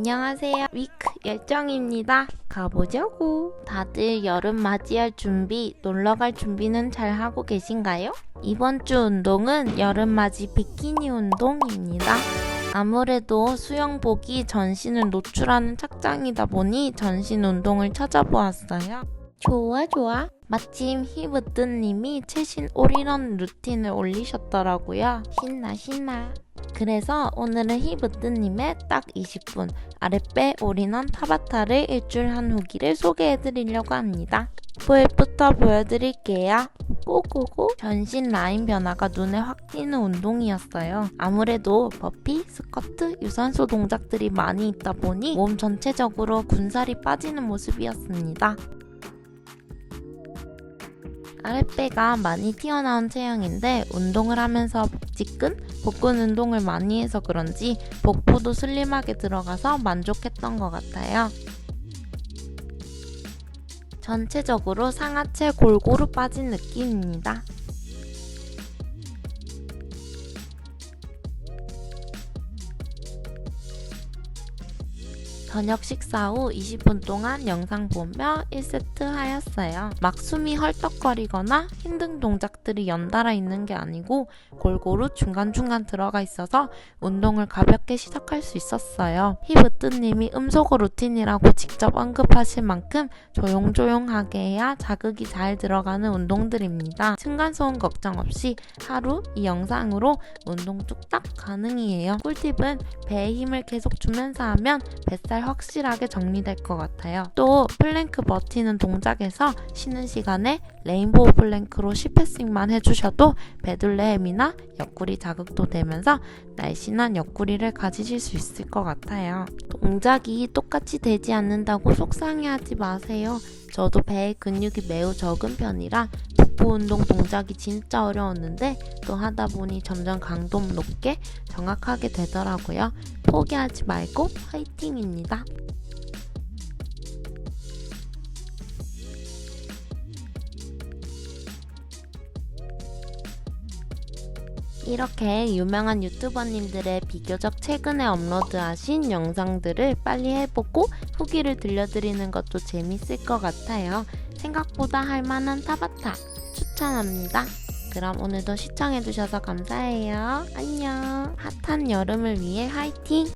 안녕하세요. 위크 열정입니다. 가보자고. 다들 여름 맞이할 준비, 놀러 갈 준비는 잘 하고 계신가요? 이번 주 운동은 여름 맞이 비키니 운동입니다. 아무래도 수영복이 전신을 노출하는 착장이다 보니 전신 운동을 찾아보았어요. 좋아 좋아. 마침 히브뜨님이 최신 올인원 루틴을 올리셨더라고요. 신나 신나. 그래서 오늘은 히브뜨님의 딱 20분 아랫배 올인원 타바타를 일주일 한 후기를 소개해드리려고 합니다. 포획부터 보여드릴게요. 고고고 전신 라인 변화가 눈에 확 띄는 운동이었어요. 아무래도 버피, 스쿼트, 유산소 동작들이 많이 있다 보니 몸 전체적으로 군살이 빠지는 모습이었습니다. 아랫배가 많이 튀어나온 체형인데 운동을 하면서 복직근, 복근 운동을 많이 해서 그런지 복부도 슬림하게 들어가서 만족했던 것 같아요. 전체적으로 상하체 골고루 빠진 느낌입니다. 저녁 식사 후 20분 동안 영상 보며 1세트 하였어요. 막 숨이 헐떡거리거나 힘든 동작들이 연달아 있는 게 아니고 골고루 중간중간 들어가 있어서 운동을 가볍게 시작할 수 있었어요. 히브뜨님이 음소거 루틴이라고 직접 언급하실 만큼 조용조용하게 해야 자극이 잘 들어가는 운동들입니다. 층간소음 걱정 없이 하루 이 영상으로 운동 뚝딱 가능이에요. 꿀팁은 배에 힘을 계속 주면서 하면 뱃살 확실하게 정리될 것 같아요. 또 플랭크 버티는 동작에서 쉬는 시간에 레인보우 플랭크로 10회씩만 해주셔도 배둘레 햄이나 옆구리 자극도 되면서 날씬한 옆구리를 가지실 수 있을 것 같아요. 동작이 똑같이 되지 않는다고 속상해하지 마세요. 저도 배에 근육이 매우 적은 편이라 복부 운동 동작이 진짜 어려웠는데 또 하다 보니 점점 강도 높게 정확하게 되더라고요. 포기하지 말고 화이팅입니다. 이렇게 유명한 유튜버님들의 비교적 최근에 업로드하신 영상들을 빨리 해보고 후기를 들려드리는 것도 재밌을 것 같아요. 생각보다 할만한 타바타 추천합니다. 그럼 오늘도 시청해주셔서 감사해요. 안녕. 핫한 여름을 위해 화이팅!